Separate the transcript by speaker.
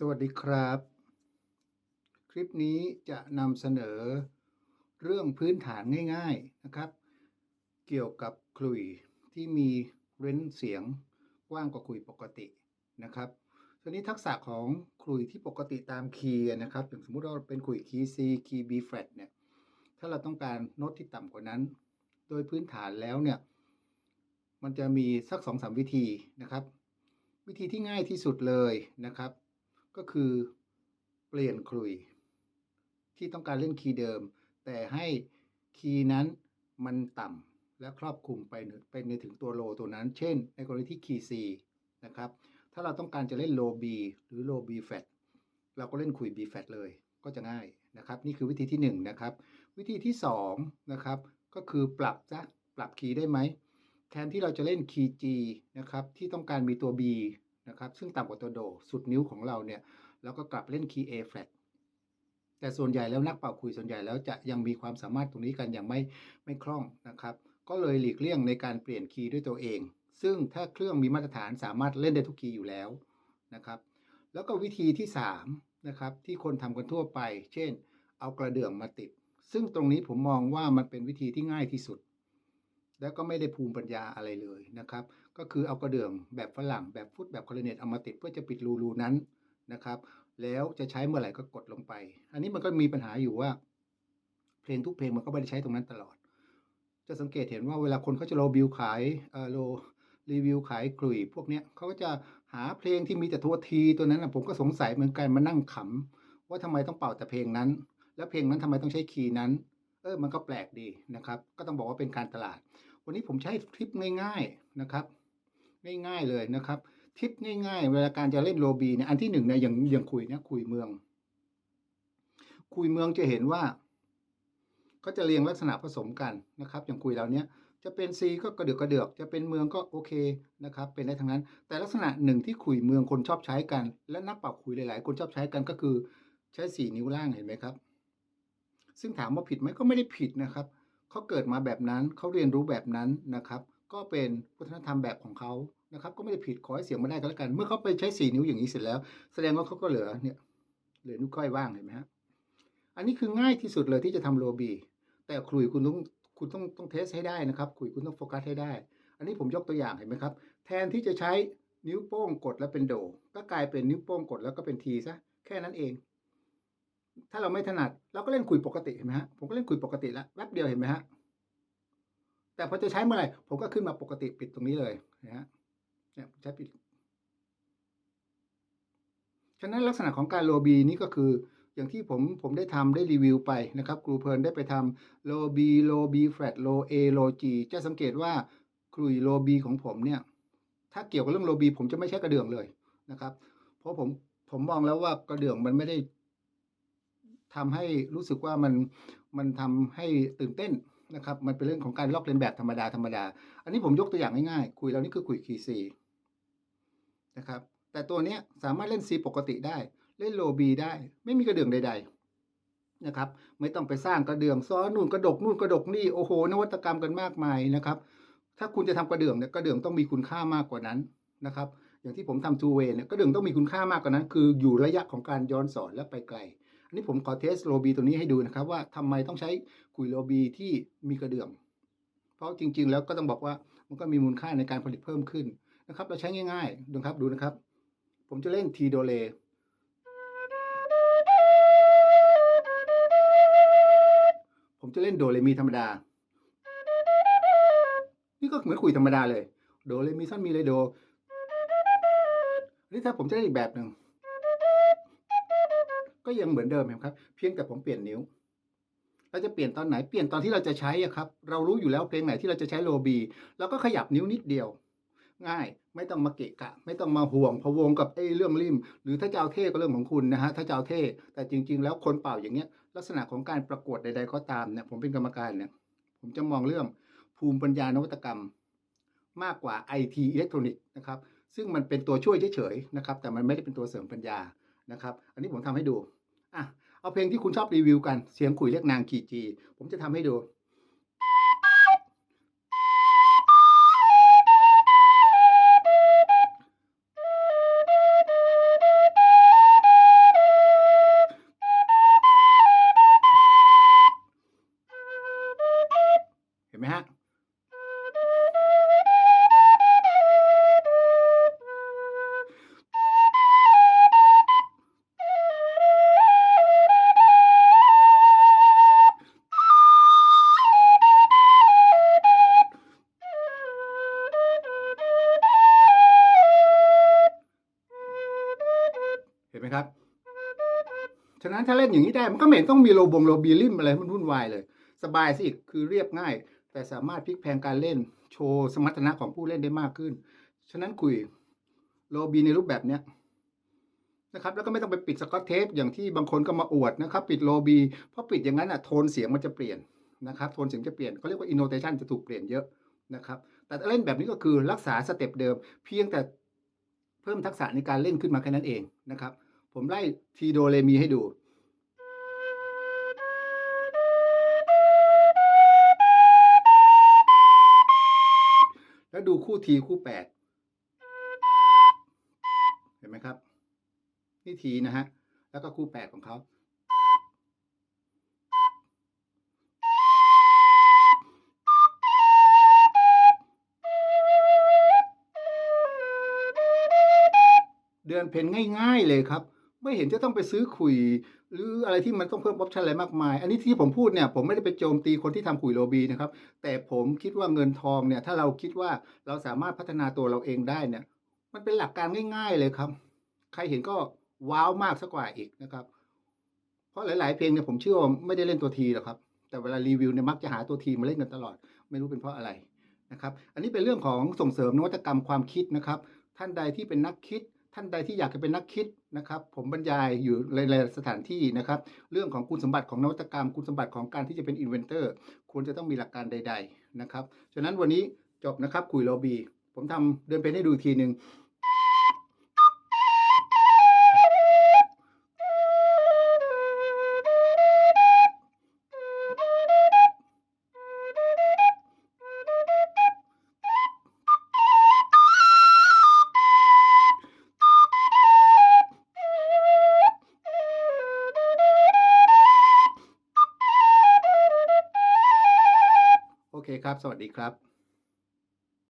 Speaker 1: สวัสดีครับ คลิปนี้จะนำเสนอเรื่องพื้นฐานง่าย ๆนะครับ เกี่ยวกับขลุ่ยที่มีเร้นเสียงกว้างกว่าขลุ่ยปกตินะครับทีนี้ทักษะของขลุ่ยที่ปกติตามคีย์นะครับอย่างสมมุติว่าเป็นขลุ่ยคีย์ C คีย์ B flat เนี่ยถ้าเราต้องการโน้ตที่ต่ำกว่านั้น โดยพื้นฐานแล้วเนี่ยมันจะมีสักสองสามวิธีนะครับ วิธีที่ง่ายที่สุดเลยนะครับ ก็คือเปลี่ยนขลุ่ยที่ต้องการเล่นคีย์เดิม แต่ให้คีย์นั้นมันต่ำและครอบคลุมไปเนไปในถึงตัวโลตัวนั้น เช่น ในกรณีที่คีย์ C นะครับ ถ้าเราต้องการจะเล่นโล B หรือโล B flat เราก็เล่นขลุ่ย B flat เลยก็จะง่ายนะครับ นี่คือวิธีที่ 1 นะครับ วิธีที่ 2 นะครับ ก็คือปรับซะปรับคีย์ได้ไหมแทนที่เราจะเล่นคีย์ G นะครับ ที่ต้องการมีตัว B นะครับ ซึ่งต่ำกว่าตัวโด สุดนิ้วของเราเนี่ยเราก็กลับเล่นคีย์ A flat แต่ส่วนใหญ่แล้วนักเป่าคุยส่วนใหญ่แล้วจะยังมีความสามารถตรงนี้กันอย่างไม่ไม่คล่องนะครับ ก็เลยหลีกเลี่ยงในการเปลี่ยนคีย์ด้วยตัวเอง ซึ่งถ้าเครื่องมีมาตรฐานสามารถเล่นได้ทุกคีย์อยู่แล้วนะครับ แล้วก็วิธีที่3นะครับที่คนทำกันทั่วไป เช่น เอากระเดื่องมาติด ซึ่งตรงนี้ผมมองว่ามันเป็นวิธีที่ง่ายที่สุด แล้วก็ไม่ได้ภูมิปัญญาอะไรเลยนะครับ ก็คือเอากระเดื่องแบบฝรั่งแบบฟุตแบบคอร์เนตเอามาติดเพื่อจะปิดรูรูนั้นนะครับ แล้วจะใช้เมื่อไหร่ก็กดลงไป อันนี้มันก็มีปัญหาอยู่ว่า เพลงทุกเพลงมันก็ไม่ได้ใช้ตรงนั้นตลอด จะสังเกตเห็นว่าเวลาคนเขาจะโลบิวขายเออโลรีวิวขายกลุ่ยพวกเนี้ยเขาก็จะหาเพลงที่มีแต่ตัวทีตัวนั้นนะผมก็สงสัยเหมือนกันมานั่งขำว่าทำไมต้องเป่าแต่เพลงนั้น แล้วเพลงนั้นทำไมต้องใช้คีย์นั้น เออมันก็แปลกดีนะครับ ก็ต้องบอกว่าเป็นการตลาด วันนี้ผมใช้ทริปง่าย ๆนะครับ ง่ายๆเลยนะครับทริปง่ายๆ เวลาการจะเล่นโลบีเนี่ยอันที่หนึ่งเนี่ยอย่างอย่างคุยเนี่ยคุยเมือง คุยเมืองจะเห็นว่าก็จะเรียงลักษณะผสมกันนะครับ อย่างคุยเราเนี้ยจะเป็น C ก็กระเดือกกระเดือก จะเป็นเมืองก็โอเคนะครับ เป็นได้ทั้งนั้น แต่ลักษณะหนึ่งที่คุยเมืองคนชอบใช้กัน และนักเป่าคุยหลาย ๆ คนชอบใช้กันก็คือใช้สี่นิ้วล่างเห็นไหมครับ ซึ่งถามว่าผิดไหมก็ไม่ได้ผิดนะครับ เขาเกิดมาแบบนั้นเขาเรียนรู้แบบนั้นนะครับ ก็เป็นวัฒนธรรมแบบของเขานะครับ ก็ไม่ได้ผิดขอให้เสียงมาได้ก็แล้วกัน เมื่อเขาไปใช้สี่นิ้วอย่างนี้เสร็จแล้ว แสดงว่าเขาก็เหลือเนี่ยเหลือนิ้วก้อยว่างเห็นไหมฮะอันนี้คือง่ายที่สุดเลยที่จะทำโลบีแต่ขลุ่ยคุณต้องคุณต้องต้องเทสให้ได้นะครับคุยคุณต้องโฟกัสให้ได้ อันนี้ผมยกตัวอย่างเห็นไหมครับ แทนที่จะใช้นิ้วโป้งกดแล้วเป็นโด ก็กลายเป็นนิ้วโป้งกดแล้วก็เป็นทีซะแค่นั้นเอง ถ้าเราไม่ถนัดเราก็เล่นขุยปกติเห็นไหมฮะผมก็เล่นขุยปกติแล้วแป๊บเดียวเห็นไหมฮะแต่พอจะใช้เมื่อไหร่ผมก็ขึ้นมาปกติปิดตรงนี้เลยนะฮะเนี่ยใช้ปิด ฉะนั้นลักษณะของการโลบีนี่ก็คืออย่างที่ผมผมได้ทำได้รีวิวไปนะครับครูเพลินได้ไปทำโลบีโลบีแฟลตโลเอโลจีจะสังเกตว่าคลุยโลบีของผมเนี่ย ถ้าเกี่ยวกับเรื่องโลบีผมจะไม่ใช้กระเดื่องเลยนะครับ เพราะผมผมมองแล้วว่ากระเดื่องมันไม่ได้ ทำให้รู้สึกว่ามันมันทำให้ตื่นเต้นนะครับ มันเป็นเรื่องของการลอกเลียนแบบธรรมดาธรรมดา อันนี้ผมยกตัวอย่างง่ายๆ คุยเรานี่คือคุยคีซีนะครับ แต่ตัวเนี้ยสามารถเล่น C ปกติได้ เล่นโลบีได้ ไม่มีกระเดื่องใด ๆนะครับ ไม่ต้องไปสร้างกระเดื่องซ้อนนู่นกระดกนู่นกระดกนี่โอ้โห นวัตกรรมกันมากมายนะครับ ถ้าคุณจะทำกระเดื่องเนี่ยกระเดื่องต้องมีคุณค่ามากกว่านั้นนะครับ อย่างที่ผมทำ two way เนี่ยกระเดื่องต้องมีคุณค่ามากกว่านั้น คืออยู่ระยะของการย้อนสอนและไปไกล นี้ผมขอเทสโลบีตัวนี้ให้ดูนะครับ ว่าทำไมต้องใช้คุยโลบีที่มีกระเดื่อง เพราะจริง ๆ แล้วก็ต้องบอกว่ามันก็มีมูลค่าในการผลิตเพิ่มขึ้นนะครับ เราใช้ง่ายๆดูครับดูนะครับ ผมจะเล่นทีโดเลผมจะเล่นโดเรมีธรรมดา นี่ก็เหมือนคุยธรรมดาเลย โดเรมีซันมีเลยโด นี่ถ้าผมจะเล่นอีกแบบหนึ่ง ก็ยังเหมือนเดิมเห็นครับ เพียงแต่ผมเปลี่ยนนิ้วเราจะเปลี่ยนตอนไหนเปลี่ยนตอนที่เราจะใช้อะครับ เรารู้อยู่แล้วเพลงไหนที่เราจะใช้โลบีเราก็ขยับนิ้วนิดเดียว ง่ายไม่ต้องมาเกะกะ ไม่ต้องมาห่วงพะวงกับไอ้เรื่องริม หรือถ้าจะเอาเท่ก็เรื่องของคุณนะฮะถ้าจะเอาเท่แต่จริง ๆ แล้วคนเป่าอย่างเงี้ย ลักษณะของการประกวดใด ๆ ก็ตามเนี่ยผมเป็นกรรมการเนี่ยผมจะมองเรื่องภูมิปัญญานวัตกรรม มากกว่าไอทีอิเล็กทรอนิกส์นะครับซึ่งมันเป็นตัวช่วยเฉยๆนะครับแต่มันไม่ได้เป็นตัวเสริมปัญญานะครับ อันนี้ผมทำให้ดู อะเอาเพลงที่คุณชอบรีวิวกันเสียงขุยเรียกนางกีจี ผมจะทำให้ดู ฉะนั้นถ้าเล่นอย่างนี้ได้มันก็ไม่เห็นต้องมีโลบงโลบีริมอะไรมันวุ่นวายเลย สบายสิคือเรียบง่าย แต่สามารถพลิกแพลงการเล่นโชว์สมรรถนะของผู้เล่นได้มากขึ้น ฉะนั้นคุยโลบีในรูปแบบเนี้ยนะครับแล้วก็ไม่ต้องไปปิดสกอตเทปอย่างที่บางคนก็มาอวดนะครับ ปิดโลบีเพราะปิดอย่างนั้นอะโทนเสียงมันจะเปลี่ยนนะครับโทนเสียงจะเปลี่ยนเขาเรียกว่าอินโนเทชันจะถูกเปลี่ยนเยอะนะครับแต่เล่นแบบนี้ก็คือรักษาสเต็ปเดิม เพียงแต่เพิ่มทักษะในการเล่นขึ้นมาแค่นั้นเองนะครับ ผมไล่ทีโดเรมีให้ดู แล้วดูคู่ทีคู่แปดเห็นไหมครับ นี่ทีนะฮะ แล้วก็คู่แปดของเขาเดือนเพนง่าย ๆ เลยครับ ไม่เห็นจะต้องไปซื้อขุย หรืออะไรที่มันต้องเพิ่มออปชันอะไรมากมาย อันนี้ที่ผมพูดเนี่ยผมไม่ได้ไปโจมตีคนที่ทำขุยโรบีนะครับ แต่ผมคิดว่าเงินทองเนี่ยถ้าเราคิดว่าเราสามารถพัฒนาตัวเราเองได้เนี่ย มันเป็นหลักการง่าย ๆ เลยครับ ใครเห็นก็ว้าวมากสักกว่าอีกนะครับ เพราะหลาย ๆ เพลงเนี่ยผมเชื่อว่าไม่ได้เล่นตัวทีหรอกครับ แต่เวลารีวิวเนี่ยมักจะหาตัวทีมาเล่นกันตลอด ไม่รู้เป็นเพราะอะไรนะครับ อันนี้เป็นเรื่องของส่งเสริมนวัตกรรมความคิดนะครับ ท่านใดที่เป็นนักคิด ท่านใดที่อยากจะเป็นนักคิดนะครับ ผมบรรยายอยู่หลายๆสถานที่นะครับ เรื่องของคุณสมบัติของนวัตกรรม คุณสมบัติของการที่จะเป็นอินเวนเตอร์ควรจะต้องมีหลักการใด ๆ นะครับฉะนั้นวันนี้จบนะครับคุยโรบี ผมทำเดินไปให้ดูอีกทีหนึ่ง ครับ สวัสดีครับ